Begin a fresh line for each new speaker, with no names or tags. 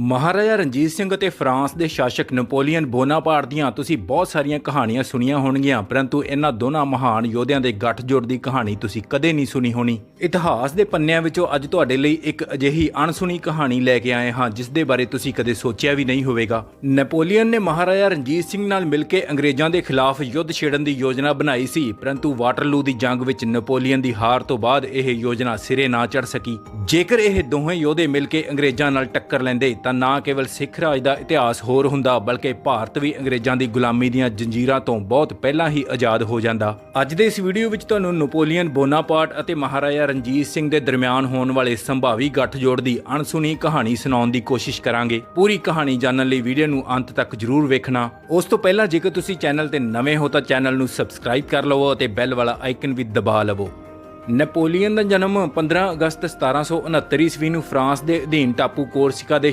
ਮਹਾਰਾਜਾ ਰਣਜੀਤ ਸਿੰਘ ਅਤੇ ਫਰਾਂਸ ਦੇ ਸ਼ਾਸਕ ਨੈਪੋਲੀਅਨ ਬੋਨਾਪਾਰਟ ਦੀਆਂ ਤੁਸੀਂ ਬਹੁਤ ਸਾਰੀਆਂ ਕਹਾਣੀਆਂ ਸੁਣੀਆਂ ਹੋਣਗੀਆਂ, ਪਰੰਤੂ ਇਹਨਾਂ ਦੋਨਾਂ ਮਹਾਨ ਯੋਧਿਆਂ ਦੇ ਗੱਠਜੋੜ ਦੀ ਕਹਾਣੀ ਤੁਸੀਂ ਕਦੇ ਨਹੀਂ ਸੁਣੀ ਹੋਣੀ। ਇਤਿਹਾਸ ਦੇ ਪੰਨਿਆਂ ਵਿੱਚੋਂ ਅੱਜ ਤੁਹਾਡੇ ਲਈ ਇੱਕ ਅਜਿਹੀ ਅਣਸੁਣੀ ਕਹਾਣੀ ਲੈ ਕੇ ਆਏ ਹਾਂ, ਜਿਸ ਦੇ ਬਾਰੇ ਤੁਸੀਂ ਕਦੇ ਸੋਚਿਆ ਵੀ ਨਹੀਂ ਹੋਵੇਗਾ। ਨੈਪੋਲੀਅਨ ਨੇ ਮਹਾਰਾਜਾ ਰਣਜੀਤ ਸਿੰਘ ਨਾਲ ਮਿਲ ਕੇ ਅੰਗਰੇਜ਼ਾਂ ਦੇ ਖਿਲਾਫ ਯੁੱਧ ਛੇੜਨ ਦੀ ਯੋਜਨਾ ਬਣਾਈ ਸੀ, ਪਰੰਤੂ ਵਾਟਰਲੂ ਦੀ ਜੰਗ ਵਿੱਚ ਨਪੋਲੀਅਨ ਦੀ ਹਾਰ ਤੋਂ ਬਾਅਦ ਇਹ ਯੋਜਨਾ ਸਿਰੇ ਨਾ ਚੜ ਸਕੀ। ਜੇਕਰ ਇਹ ਦੋਵੇਂ ਯੋਧੇ ਮਿਲ ਕੇ ਅੰਗਰੇਜ਼ਾਂ ਨਾਲ ਟੱਕਰ ਲੈਂਦੇ, ਤਾਂ ਨਾ ਕੇਵਲ ਸਿੱਖ ਰਾਜ ਦਾ ਇਤਿਹਾਸ ਹੋਰ ਹੁੰਦਾ, ਬਲਕਿ ਭਾਰਤ ਵੀ ਅੰਗਰੇਜ਼ਾਂ ਦੀ ਗੁਲਾਮੀ ਦੀਆਂ ਜੰਜੀਰਾਂ ਤੋਂ ਬਹੁਤ ਪਹਿਲਾਂ ਹੀ ਆਜ਼ਾਦ ਹੋ ਜਾਂਦਾ। ਅੱਜ ਦੇ ਇਸ ਵੀਡੀਓ ਵਿੱਚ ਤੁਹਾਨੂੰ ਨੈਪੋਲੀਅਨ ਬੋਨਾਪਾਰਟ ਅਤੇ ਮਹਾਰਾਜਾ ਰਣਜੀਤ ਸਿੰਘ ਦੇ ਦਰਮਿਆਨ ਹੋਣ ਵਾਲੇ ਸੰਭਾਵੀ ਗੱਠਜੋੜ ਦੀ ਅਣਸੁਣੀ ਕਹਾਣੀ ਸੁਣਾਉਣ ਦੀ ਕੋਸ਼ਿਸ਼ ਕਰਾਂਗੇ। ਪੂਰੀ ਕਹਾਣੀ ਜਾਣਨ ਲਈ ਵੀਡੀਓ ਨੂੰ ਅੰਤ ਤੱਕ ਜਰੂਰ ਵੇਖਣਾ। ਉਸ ਤੋਂ ਪਹਿਲਾਂ ਜੇਕਰ ਤੁਸੀਂ ਚੈਨਲ ਤੇ ਨਵੇਂ ਹੋ ਤਾਂ ਚੈਨਲ ਨੂੰ ਸਬਸਕ੍ਰਾਈਬ ਕਰ ਲਵੋ ਅਤੇ ਬੈਲ ਵਾਲਾ ਆਈਕਨ ਵੀ ਦਬਾ ਲਵੋ। ਨੈਪੋਲੀਅਨ ਦਾ ਜਨਮ 15 ਅਗਸਤ 1769 ਈਸਵੀ ਨੂੰ ਫਰਾਂਸ ਦੇ ਅਧੀਨ ਟਾਪੂ ਕੋਰਸਿਕਾ ਦੇ